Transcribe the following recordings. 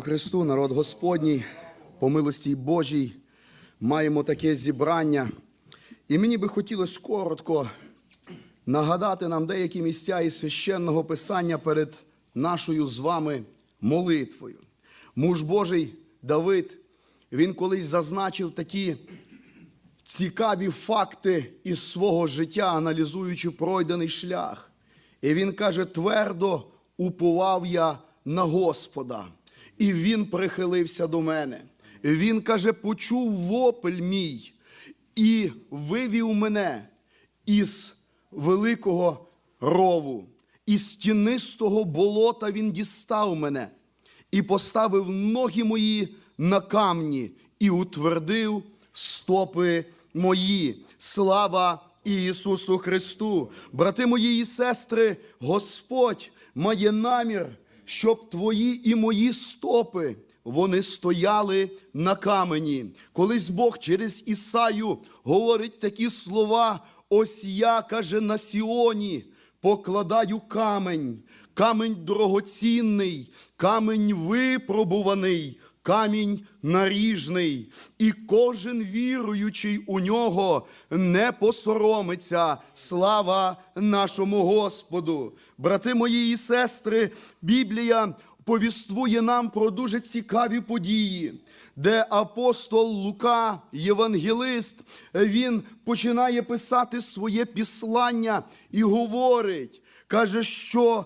Христу, народ Господній, по милості Божій, маємо таке зібрання. І мені би хотілося коротко нагадати нам деякі місця із священного писання перед нашою з вами молитвою. Муж Божий Давид, він колись зазначив такі цікаві факти із свого життя, аналізуючи пройдений шлях. І він каже: твердо уповав я на Господа, і він прихилився до мене. Він каже: почув вопль мій і вивів мене із великого рову, із тінистого болота він дістав мене і поставив ноги мої на камні і утвердив стопи мої. Слава Ісусу Христу! Брати мої і сестри, Господь має намір, щоб твої і мої стопи. Вони стояли на камені. Колись Бог через Ісаю говорить такі слова: ось я каже на Сіоні, покладаю камень, камень дорогоцінний, камень випробуваний, камінь наріжний, і кожен віруючий у нього не посоромиться. Слава нашому Господу. Брати мої і сестри, Біблія повіствує нам про дуже цікаві події. Де апостол Лука, євангелист, він починає писати своє післання і говорить, каже, що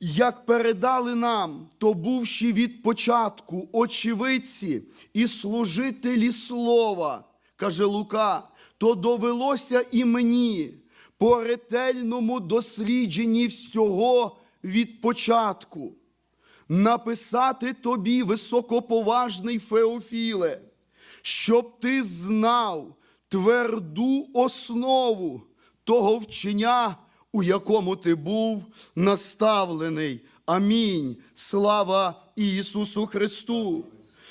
як передали нам, то бувши від початку очевидці і служителі слова, каже Лука, то довелося і мені по ретельному дослідженні всього від початку написати тобі високоповажний Феофіле, щоб ти знав тверду основу того вчення, у якому ти був наставлений. Амінь. Слава Ісусу Христу!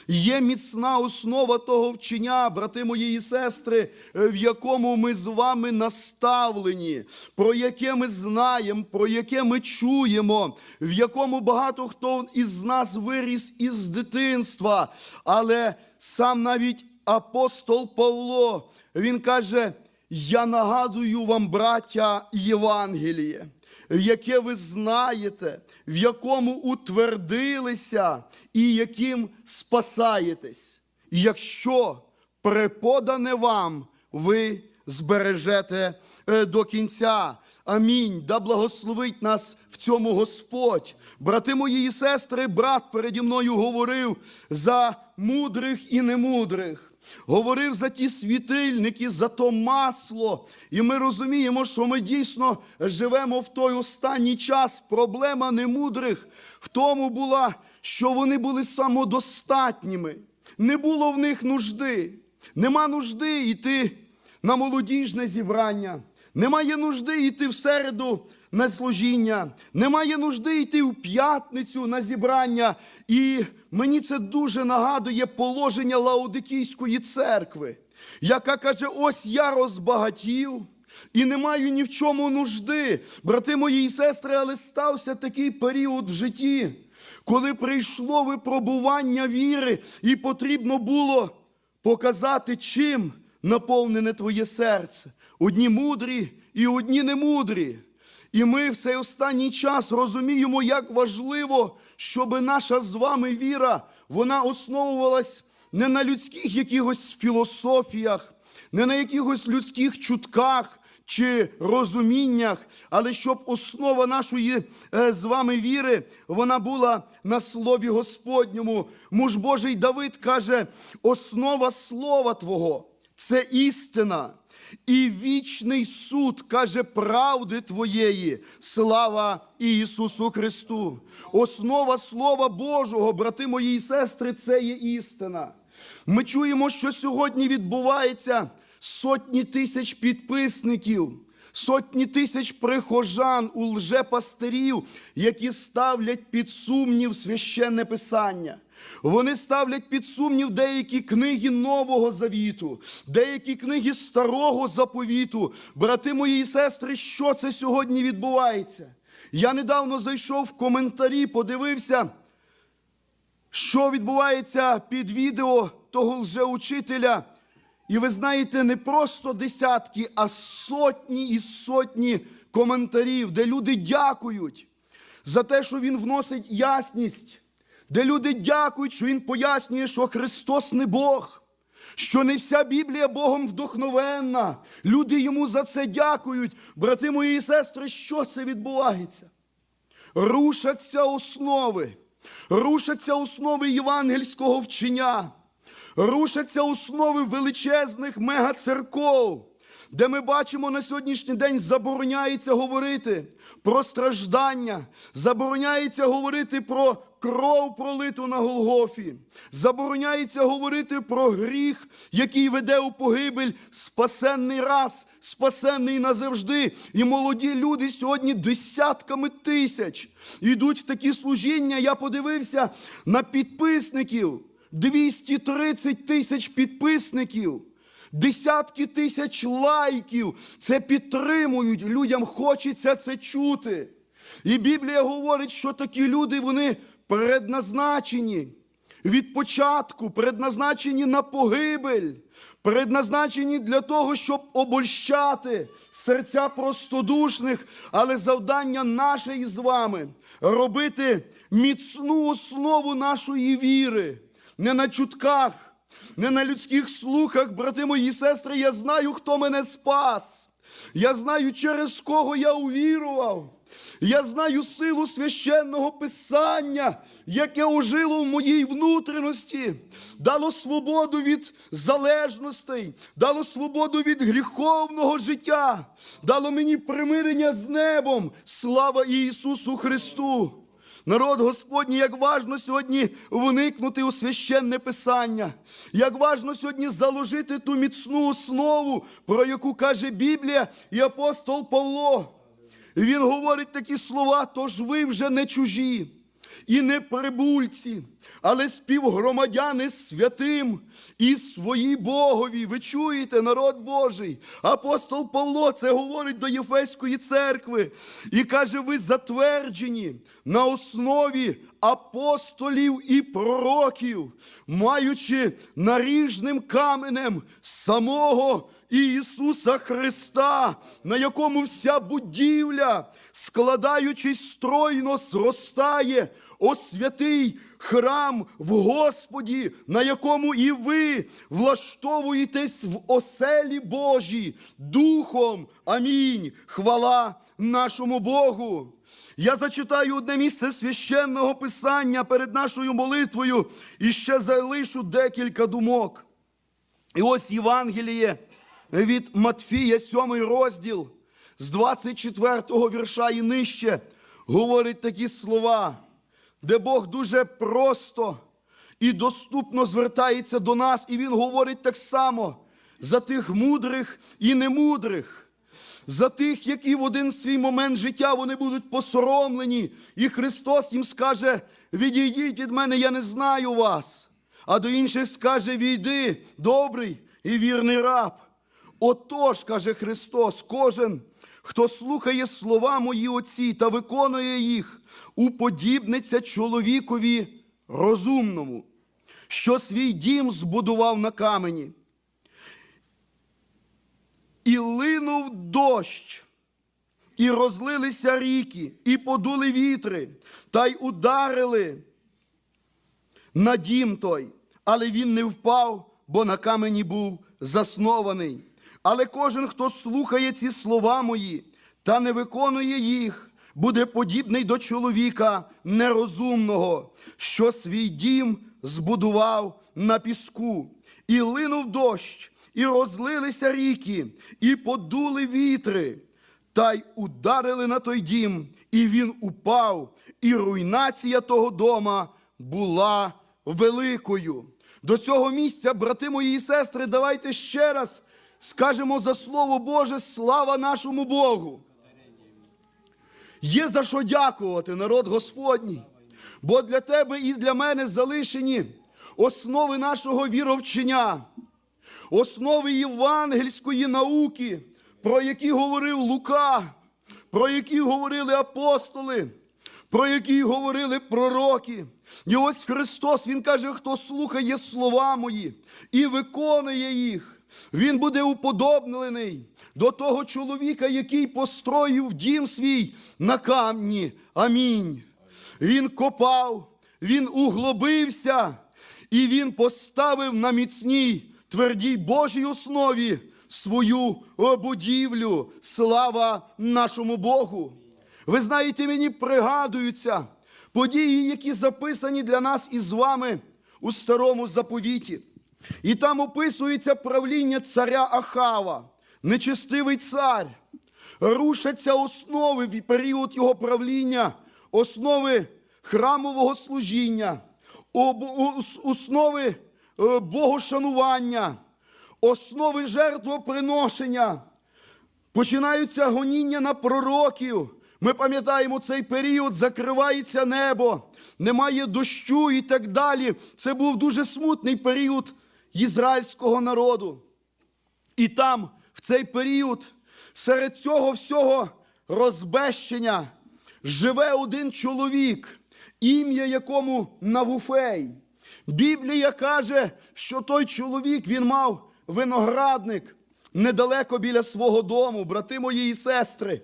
Є міцна основа того вчення, брати мої і сестри, в якому ми з вами наставлені, про яке ми знаємо, про яке ми чуємо, в якому багато хто із нас виріс із дитинства. Але сам навіть апостол Павло, він каже: Я нагадую вам, браття, Євангеліє яке ви знаєте, в якому утвердилися і яким спасаєтесь. Якщо преподане вам, ви збережете е, до кінця. Амінь. Да благословить нас в цьому Господь. Брати мої і сестри, брат переді мною говорив за мудрих і немудрих. Говорив за ті світильники, за то масло. І ми розуміємо, що ми дійсно живемо в той останній час. Проблема немудрих в тому була, що вони були самодостатніми. Не було в них нужди. Нема нужди йти на молодіжне зібрання. Немає нужди йти в середу на служіння, немає нужди йти в п'ятницю на зібрання. І мені це дуже нагадує положення Лаодикійської церкви, яка каже: ось я розбагатів. І не маю ні в чому нужди, брати мої і сестри, але стався такий період в житті, коли прийшло випробування віри, і потрібно було показати, чим наповнене твоє серце. Одні мудрі і одні немудрі. І ми в цей останній час розуміємо, як важливо, щоб наша з вами віра вона основувалась не на людських якихось філософіях, не на якихось людських чутках чи розуміннях, але щоб основа нашої е, з вами віри вона була на слові Господньому. Муж Божий Давид каже: основа слова Твого це істина. І вічний суд каже правди Твоєї, слава Ісусу Христу. Основа Слова Божого, брати мої і сестри, це є істина. Ми чуємо, що сьогодні відбувається сотні тисяч підписників, сотні тисяч прихожан у лжепастирів, які ставлять під сумнів священне писання. Вони ставлять під сумнів деякі книги Нового Завіту, деякі книги Старого Заповіту. Брати мої і сестри, що це сьогодні відбувається? Я недавно зайшов в коментарі, подивився, що відбувається під відео того лжеучителя. І ви знаєте, не просто десятки, а сотні і сотні коментарів, де люди дякують за те, що він вносить ясність, де люди дякують, що він пояснює, що Христос не Бог, що не вся Біблія Богом вдохновенна. Люди йому за це дякують. Брати мої і сестри, що це відбувається? Рушаться основи, рушаться основи євангельського вчення, рушаться основи величезних мегацерков, де ми бачимо на сьогоднішній день забороняється говорити про страждання, забороняється говорити про кров пролиту на Голгофі, забороняється говорити про гріх, який веде у погибель спасенний раз, спасенний назавжди. І молоді люди сьогодні десятками тисяч йдуть в такі служіння. Я подивився на підписників 230 тисяч підписників. Десятки тисяч лайків це підтримують. Людям хочеться це чути. І Біблія говорить, що такі люди вони предназначені від початку, предназначені на погибель, предназначені для того, щоб обольщати серця простодушних, але завдання наше із вами робити міцну основу нашої віри, не на чутках. Не на людських слухах, брати мої сестри, я знаю, хто мене спас. Я знаю, через кого я увірував. Я знаю силу священного писання, яке ожило в моїй внутрішності, дало свободу від залежностей, дало свободу від гріховного життя, дало мені примирення з небом. Слава Ісусу Христу! Народ Господній, як важно сьогодні вникнути у священне писання, як важно сьогодні заложити ту міцну основу, про яку каже Біблія і апостол Павло. Він говорить такі слова, тож ви вже не чужі і не прибульці, але співгромадяни святим і свої Богові. Ви чуєте, народ Божий. Апостол Павло це говорить до Єфеської церкви і каже: ви затверджені на основі апостолів і пророків, маючи наріжним каменем самого. Ісуса Христа, на якому вся будівля, складаючись стройно, зростає, о святий храм в Господі, на якому і ви влаштовуєтесь в оселі Божій, Духом. Амінь. Хвала нашому Богу. Я зачитаю одне місце священного писання перед нашою молитвою і ще залишу декілька думок. І ось Євангеліє від Матфія, 7 розділ, з 24 вірша і нижче, говорить такі слова, де Бог дуже просто і доступно звертається до нас, і Він говорить так само за тих мудрих і немудрих, за тих, які в один свій момент життя вони будуть посоромлені, і Христос їм скаже: відійдіть від мене, я не знаю вас. А до інших скаже: війди, добрий і вірний раб. Отож, каже Христос, кожен, хто слухає слова мої оці та виконує їх, уподібниться чоловікові розумному, що свій дім збудував на камені. І линув дощ, і розлилися ріки, і подули вітри, та й ударили на дім той, але він не впав, бо на камені був заснований. Але кожен, хто слухає ці слова мої та не виконує їх, буде подібний до чоловіка нерозумного, що свій дім збудував на піску, і линув дощ, і розлилися ріки, і подули вітри, та й ударили на той дім, і він упав, і руйнація того дома була великою. До цього місця, брати мої і сестри, давайте ще раз скажемо за Слово Боже, слава нашому Богу. Є за що дякувати, народ Господній, бо для тебе і для мене залишені основи нашого віровчення, основи євангельської науки, про які говорив Лука, про які говорили апостоли, про які говорили пророки. І ось Христос, Він каже, хто слухає слова мої і виконує їх, він буде уподоблений до того чоловіка, який построїв дім свій на камні. Амінь. Він копав, він углобився, і він поставив на міцній твердій Божій основі свою будівлю. Слава нашому Богу. Ви знаєте, мені пригадуються події, які записані для нас із вами у старому заповіті. І там описується правління царя Ахава, нечестивий цар. Рушаться основи в період його правління, основи храмового служіння, основи е, богошанування, основи жертвоприношення. Починаються гоніння на пророків. Ми пам'ятаємо цей період, закривається небо, немає дощу і так далі. Це був дуже смутний період ізраїльського народу. І там, в цей період, серед цього всього розбещення, живе один чоловік, ім'я якому Навуфей. Біблія каже, що той чоловік він мав виноградник недалеко біля свого дому, брати мої і сестри.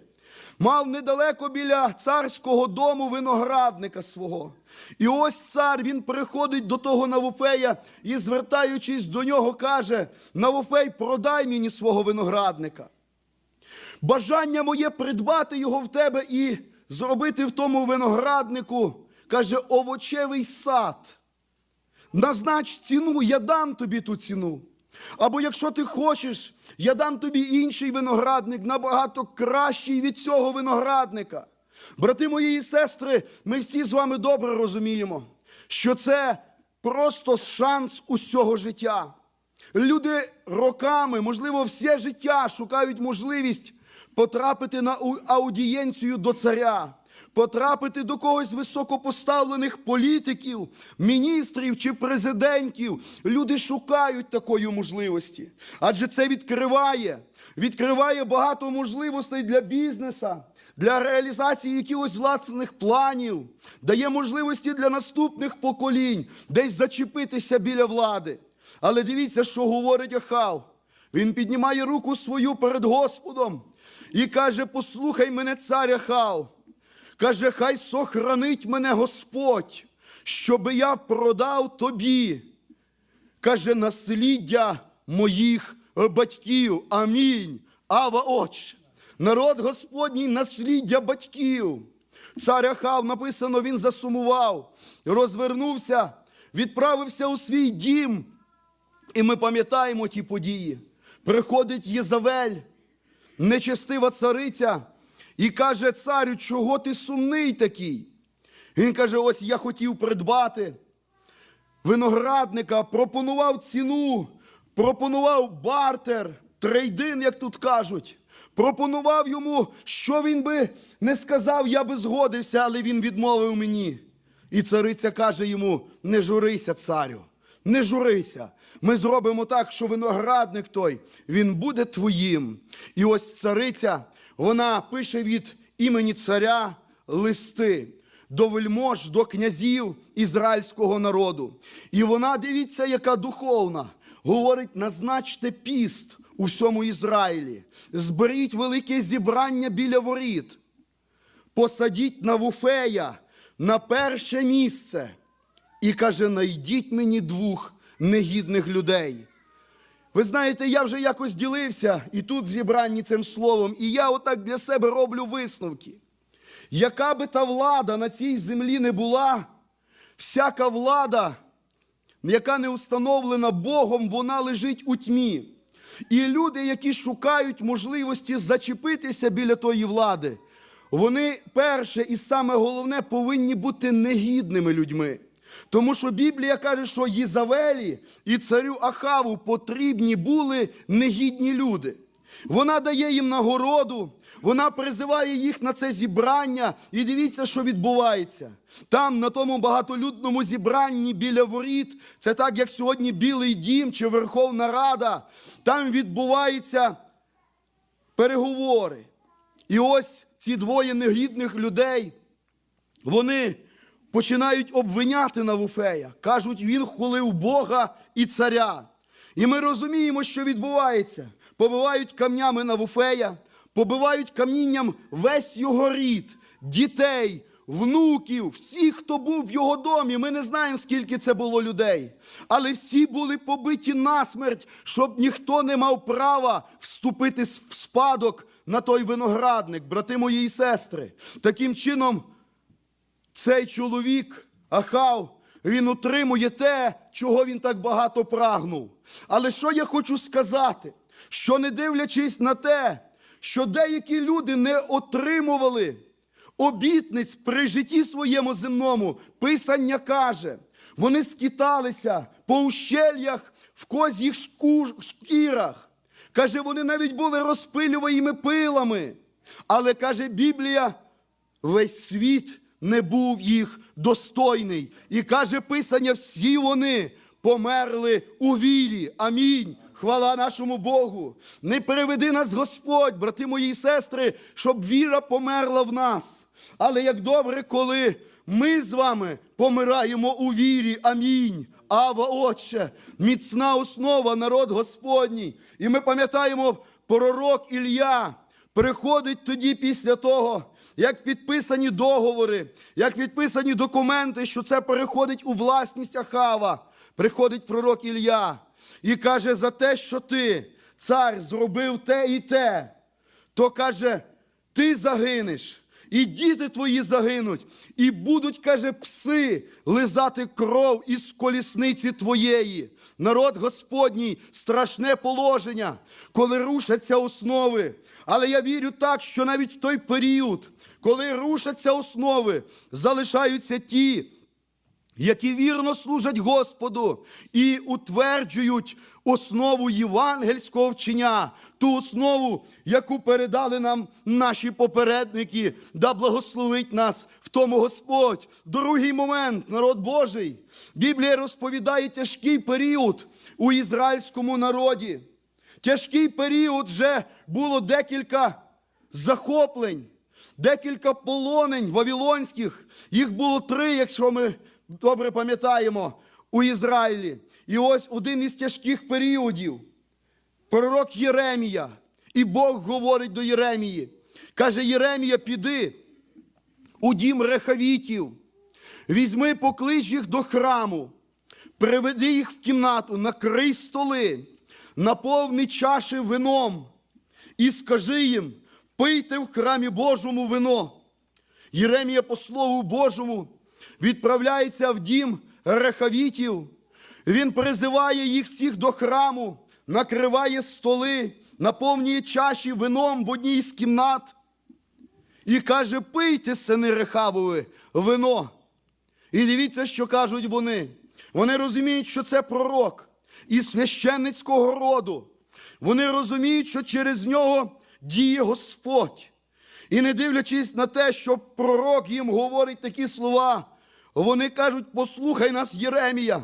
Мав недалеко біля царського дому виноградника свого. І ось цар він приходить до того Навуфея і, звертаючись до нього, каже: Навуфей, продай мені свого виноградника. Бажання моє придбати його в тебе і зробити в тому винограднику, каже, овочевий сад. Назнач ціну, я дам тобі ту ціну. Або якщо ти хочеш, я дам тобі інший виноградник, набагато кращий від цього виноградника. Брати мої і сестри, ми всі з вами добре розуміємо, що це просто шанс усього життя. Люди роками, можливо, все життя шукають можливість потрапити на аудієнцію до царя, потрапити до когось високопоставлених політиків, міністрів чи президентів. Люди шукають такої можливості, адже це відкриває, відкриває багато можливостей для бізнеса. Для реалізації якихось власних планів, дає можливості для наступних поколінь десь зачепитися біля влади. Але дивіться, що говорить Ахав. Він піднімає руку свою перед Господом і каже: Послухай мене, цар Ахав. Каже, хай сохранить мене Господь, щоби я продав тобі. Каже, насліддя моїх батьків. Амінь. Ава Отче. Народ Господній насліддя батьків. Цар Ахав написано, він засумував, розвернувся, відправився у свій дім. І ми пам'ятаємо ті події. Приходить Єзавель, нечестива цариця, і каже царю, чого ти сумний такий? Він каже: ось я хотів придбати виноградника, пропонував ціну, пропонував бартер, трейдин, як тут кажуть. Пропонував йому, що він би не сказав, я би згодився, але він відмовив мені. І цариця каже йому: не журися, царю, не журися. Ми зробимо так, що виноградник той, він буде твоїм. І ось цариця, вона пише від імені царя листи до вельмож, до князів ізраїльського народу. І вона, дивіться, яка духовна, говорить: назначте піст у всьому Ізраїлі, зберіть велике зібрання біля воріт, посадіть Навуфея на перше місце. І каже: найдіть мені двох негідних людей. Ви знаєте, я вже якось ділився і тут в зібранні цим словом, і я отак для себе роблю висновки. Яка би та влада на цій землі не була, всяка влада, яка не установлена Богом, вона лежить у тьмі. І люди, які шукають можливості зачепитися біля тої влади, вони перше і саме головне повинні бути негідними людьми. Тому що Біблія каже, що Єзавелі і царю Ахаву потрібні були негідні люди. Вона дає їм нагороду, вона призиває їх на це зібрання, і дивіться, що відбувається. Там, на тому багатолюдному зібранні біля воріт, це так, як сьогодні Білий дім чи Верховна Рада, там відбуваються переговори. І ось ці двоє негідних людей, вони починають обвиняти Навуфея. Кажуть, він хулив Бога і царя. І ми розуміємо, що відбувається. Побивають камнями Навуфея, побивають камінням весь його рід, дітей, внуків, всіх, хто був в його домі. Ми не знаємо, скільки це було людей. Але всі були побиті насмерть, щоб ніхто не мав права вступити в спадок на той виноградник, брати мої і сестри. Таким чином, цей чоловік, Ахав, він утримує те, чого він так багато прагнув. Але що я хочу сказати? Що не дивлячись на те, що деякі люди не отримували обітниць при житті своєму земному, Писання каже, вони скиталися по ущельях в козіх шкірах. Каже, вони навіть були розпилюваїми пилами. Але каже Біблія, весь світ не був їх достойний. І каже Писання, всі вони померли у вірі. Амінь. Хвала нашому Богу. Не приведи нас Господь, брати мої і сестри, щоб віра померла в нас. Але як добре, коли ми з вами помираємо у вірі. Амінь. Ава, Отче, міцна основа, народ Господній. І ми пам'ятаємо пророк Ілля. Приходить тоді після того, як підписані договори, як підписані документи, що це переходить у власність Ахава. Приходить пророк Ілля і каже, за те, що ти, цар, зробив те і те, то каже, ти загинеш, і діти твої загинуть, і будуть, каже, пси лизати кров із колісниці твоєї. Народ Господній, страшне положення, коли рушаться основи. Але я вірю так, що навіть в той період, коли рушаться основи, залишаються ті, які вірно служать Господу і утверджують основу євангельського вчення, ту основу, яку передали нам наші попередники, да благословить нас в тому Господь. Другий момент, народ Божий. Біблія розповідає тяжкий період у ізраїльському народі. Тяжкий період вже було декілька захоплень, декілька полонень вавилонських. Їх було три, якщо ми добре пам'ятаємо, у Ізраїлі. І ось один із тяжких періодів. Пророк Єремія. І Бог говорить до Єремії. Каже: Єремія, піди у дім рехавітів, візьми, поклич їх до храму, приведи їх в кімнату, накрий столи, наповни чаші вином і скажи їм: пийте в храмі Божому вино. Єремія по Слову Божому відправляється в дім рехавітів. Він призиває їх всіх до храму, накриває столи, наповнює чаші вином в одній з кімнат і каже: пийте, сини Рехавові, вино. І дивіться, що кажуть вони. Вони розуміють, що це пророк із священницького роду. Вони розуміють, що через нього діє Господь. І не дивлячись на те, що пророк їм говорить такі слова, вони кажуть: послухай нас, Єремія,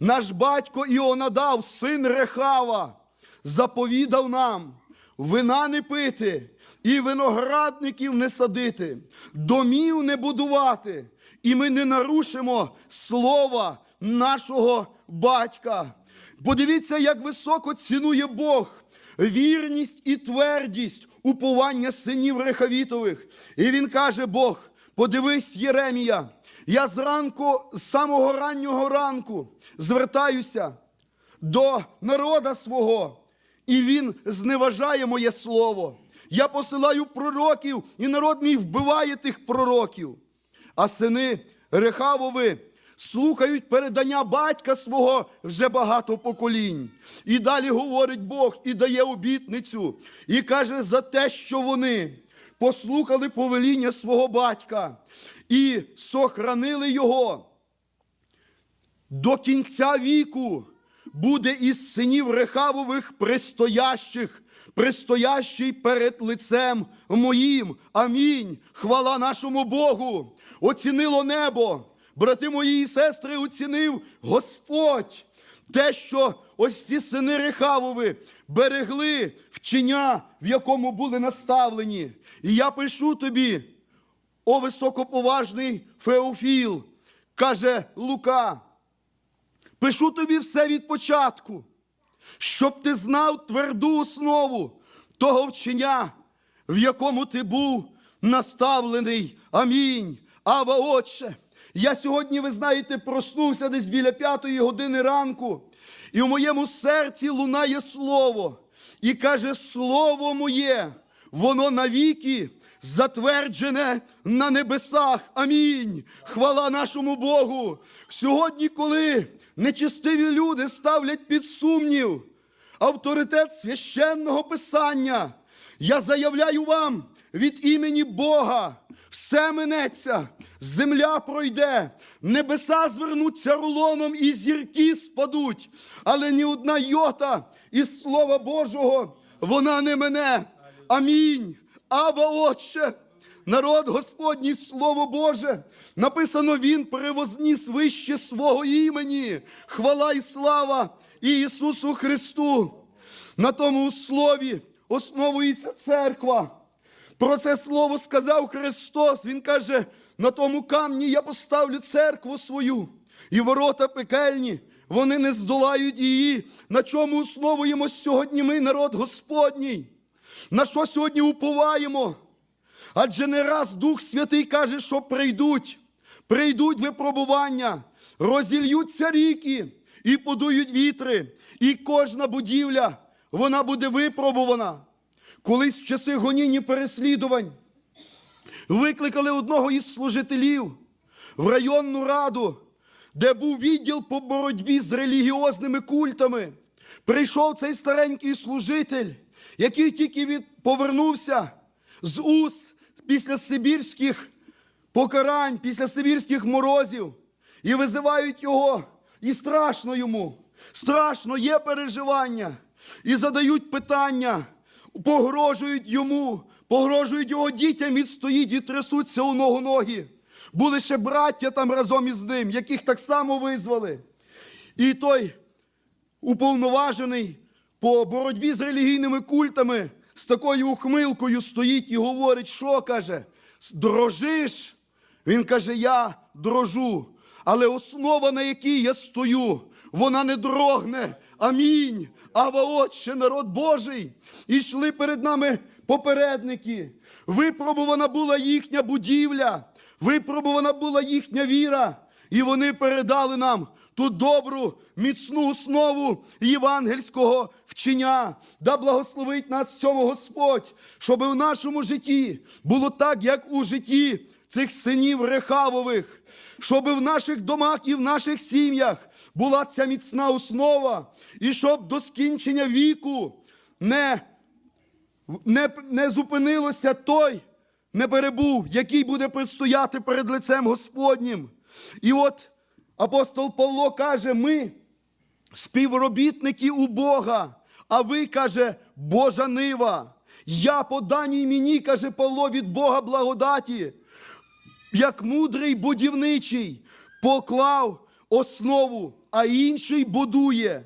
наш батько Іонадав, син Рехава, заповідав нам вина не пити і виноградників не садити, домів не будувати, і ми не нарушимо слова нашого батька. Подивіться, як високо цінує Бог вірність і твердість уповання синів Рехавітових. І він каже: Бог, подивись, Єремія, я зранку, з самого раннього ранку, звертаюся до народа свого, і він зневажає моє слово. Я посилаю пророків, і народ мій вбиває тих пророків. А сини Рехавови слухають передання батька свого вже багато поколінь. І далі говорить Бог і дає обітницю, і каже за те, що вони послухали повеління свого батька і сохранили його до кінця віку буде із синів Рехавових пристоящих, пристоящий перед лицем моїм. Амінь. Хвала нашому Богу. Оцінило небо. Брати мої і сестри, оцінив Господь. Те, що ось ці сини Рехавови берегли вчення, в якому були наставлені. І я пишу тобі, о високоповажний Феофіл, каже Лука, пишу тобі все від початку, щоб ти знав тверду основу того вчення, в якому ти був наставлений. Амінь. Ава, Отче. Я сьогодні, ви знаєте, проснувся десь біля п'ятої години ранку, і в моєму серці лунає слово. І каже, слово моє, воно навіки затверджене на небесах. Амінь. Хвала нашому Богу. Сьогодні, коли нечистиві люди ставлять під сумнів авторитет священного писання, я заявляю вам від імені Бога, все минеться, земля пройде, небеса звернуться рулоном і зірки спадуть, але ні одна йота із Слова Божого вона не мене. Амінь. Ава, Отче. Народ Господній, Слово Боже, написано, Він перевозніс вище свого імені. Хвала і слава Ісусу Христу. На тому слові основується церква. Про це слово сказав Христос. Він каже: на тому камні я поставлю церкву свою, і ворота пекельні, вони не здолають її. На чому основуємо сьогодні ми, народ Господній? На що сьогодні уповаємо? Адже не раз Дух Святий каже, що прийдуть, прийдуть випробування, розільються ріки і подують вітри, і кожна будівля вона буде випробувана. Колись в часи гоніння переслідувань викликали одного із служителів в районну раду, де був відділ по боротьбі з релігіозними культами. Прийшов цей старенький служитель, який тільки від... повернувся з уз після сибірських покарань, після сибірських морозів, і визивають його, і страшно йому. Страшно є переживання. І задають питання, погрожують йому, погрожують його дітям, він стоїть і трясуться у ногу ноги. Були ще браття там разом із ним, яких так само визвали. І той уповноважений по боротьбі з релігійними культами з такою ухмилкою стоїть і говорить, що каже, дрожиш? Він каже, я дрожу, але основа, на якій я стою, вона не дрогне. Амінь. Ава Отче, народ Божий. І йшли перед нами попередники. Випробувана була їхня будівля, випробувана була їхня віра. І вони передали нам ту добру, міцну основу євангельського вчення. Да благословить нас в цьому Господь, щоб в нашому житті було так, як у житті цих синів Рехавових, щоб в наших домах і в наших сім'ях була ця міцна основа, і щоб до скінчення віку не, не, не зупинилося той, не перебув, який буде предстояти перед лицем Господнім. І от апостол Павло каже: ми співробітники у Бога, а ви, каже, Божа нива. Я по даній мені, каже Павло, від Бога благодаті, як мудрий будівничий, поклав основу, а інший будує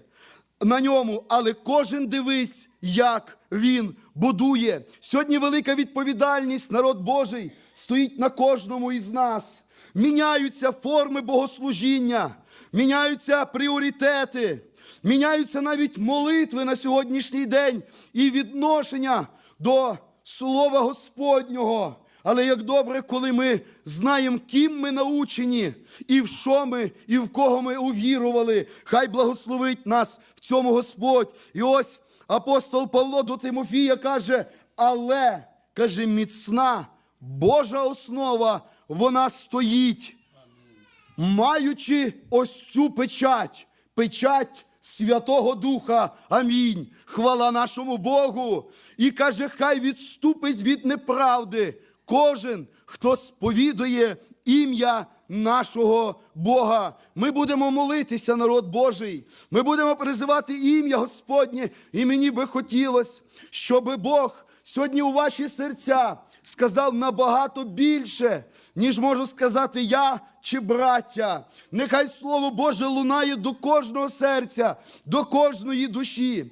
на ньому. Але кожен дивись, як він будує. Сьогодні велика відповідальність, народ Божий, стоїть на кожному із нас. Міняються форми богослужіння, міняються пріоритети, міняються навіть молитви на сьогоднішній день і відношення до Слова Господнього. Але як добре, коли ми знаємо, ким ми научені, і в що ми, і в кого ми увірували. Хай благословить нас в цьому Господь. І ось апостол Павло до Тимофія каже: але каже, міцна Божа основа, вона стоїть, маючи ось цю печать, печать. Святого Духа, амінь. Хвала нашому Богу. І каже, хай відступить від неправди кожен, хто сповідує ім'я нашого Бога. Ми будемо молитися, народ Божий. Ми будемо призивати ім'я Господнє. І мені би хотілося, щоб Бог сьогодні у ваші серця сказав набагато більше, ніж можу сказати я чи браття. Нехай Слово Боже лунає до кожного серця, до кожної душі.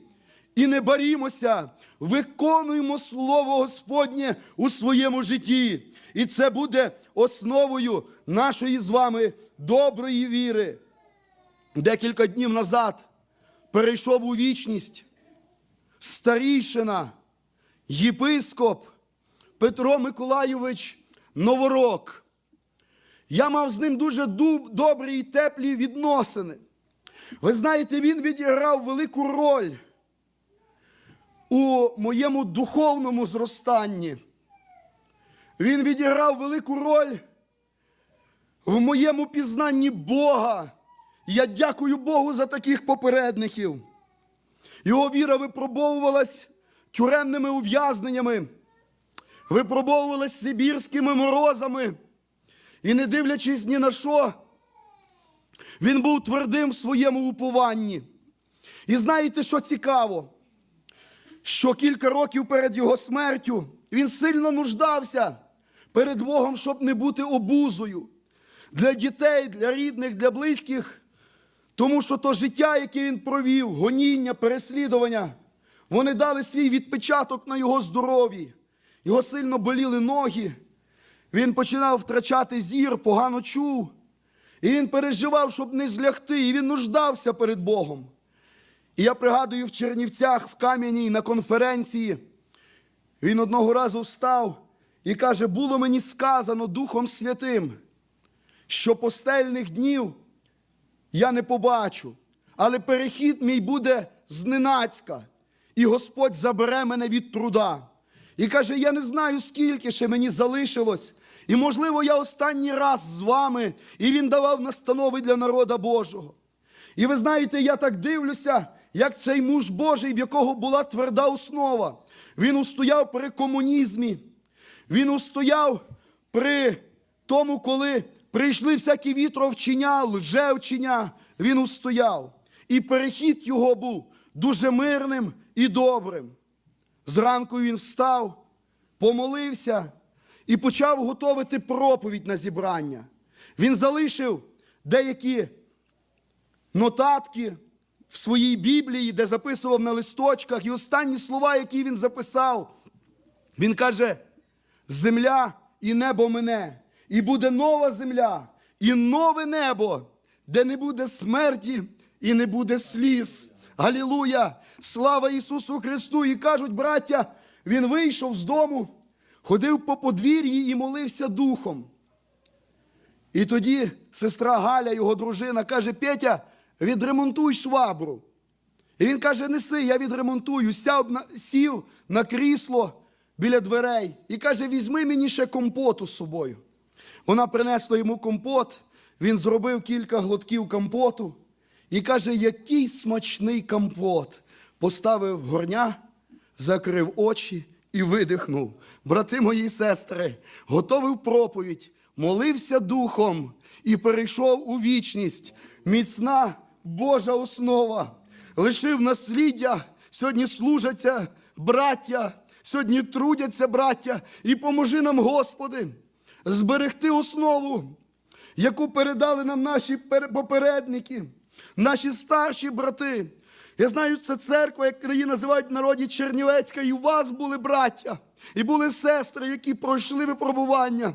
і не борімося, виконуємо Слово Господнє у своєму житті. І це буде основою нашої з вами доброї віри. Декілька днів назад перейшов у вічність старішина, єпископ Петро Миколайович Новорок. Я мав з ним дуже добрі і теплі відносини. Ви знаєте, він відіграв велику роль у моєму духовному зростанні. Він відіграв велику роль в моєму пізнанні Бога. Я дякую Богу за таких попередників. Його віра випробовувалась тюремними ув'язненнями, випробовувалась сибірськими морозами. І не дивлячись ні на що, він був твердим в своєму упованні. І знаєте, що цікаво? Що кілька років перед його смертю він сильно нуждався перед Богом, щоб не бути обузою для дітей, для рідних, для близьких. Тому що то життя, яке він провів, гоніння, переслідування, вони дали свій відпечаток на його здоров'ї. Його сильно боліли ноги. Він починав втрачати зір, погано чув. І він переживав, щоб не злягти, і він нуждався перед Богом. І я пригадую в Чернівцях, в Кам'яній, на конференції. Він одного разу встав і каже: було мені сказано Духом Святим, що постельних днів я не побачу, але перехід мій буде зненацька, і Господь забере мене від труда. І каже: я не знаю, скільки ще мені залишилось, і, можливо, я останній раз з вами, і він давав настанови для народа Божого. І ви знаєте, я так дивлюся, як цей муж Божий, в якого була тверда основа. Він устояв при комунізмі, він устояв при тому, коли прийшли всякі вітровчення, лжевчення, він устояв. І перехід його був дуже мирним і добрим. Зранку він встав, помолився і почав готувати проповідь на зібрання. Він залишив деякі нотатки в своїй Біблії, де записував на листочках, і останні слова, які він записав, він каже: земля і небо мене, і буде нова земля, і нове небо, де не буде смерті і не буде сліз. Галілуя! Слава Ісусу Христу! І кажуть, браття, він вийшов з дому, ходив по подвір'ї і молився духом. І тоді сестра Галя, його дружина, каже: Петя, відремонтуй швабру. І він каже: Неси, я відремонтую, сяв на, сів на крісло біля дверей і каже: візьми мені ще компоту з собою. Вона принесла йому компот, він зробив кілька глотків компоту і каже, який смачний компот. Поставив горня, закрив очі і видихнув. Брати мої сестри, готовив проповідь, молився духом і перейшов у вічність. Міцна Божа основа. Лишив насліддя, сьогодні служаться браття, сьогодні трудяться браття, і поможи нам, Господи, зберегти основу, яку передали нам наші пере- попередники, наші старші брати. Я знаю, це церква, як її називають в народі Чернівецька, і у вас були браття, і були сестри, які пройшли випробування,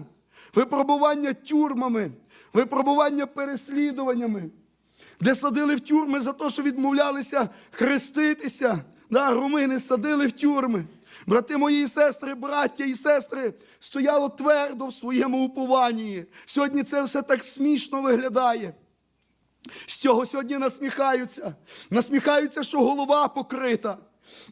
випробування тюрмами, випробування переслідуваннями, де садили в тюрми за те, що відмовлялися хреститися. Да, румини садили в тюрми. Брати мої і сестри, браття і сестри, стояло твердо в своєму упованні. Сьогодні це все так смішно виглядає. З цього сьогодні насміхаються. Насміхаються, що голова покрита.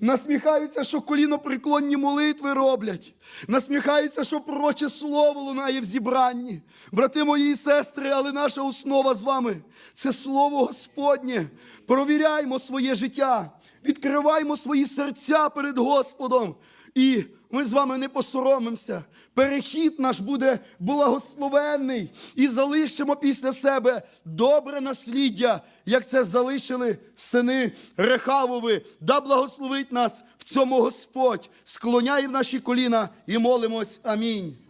Насміхаються, що колінопреклонні молитви роблять. Насміхаються, що пророче слово лунає в зібранні. Брати мої і сестри, але наша основа з вами це слово Господнє. Провіряймо своє життя, відкриваймо свої серця перед Господом. І ми з вами не посоромимося. Перехід наш буде благословенний і залишимо після себе добре насліддя, як це залишили сини Рехавови. Да благословить нас в цьому Господь. Склоняємо наші коліна і молимось. Амінь.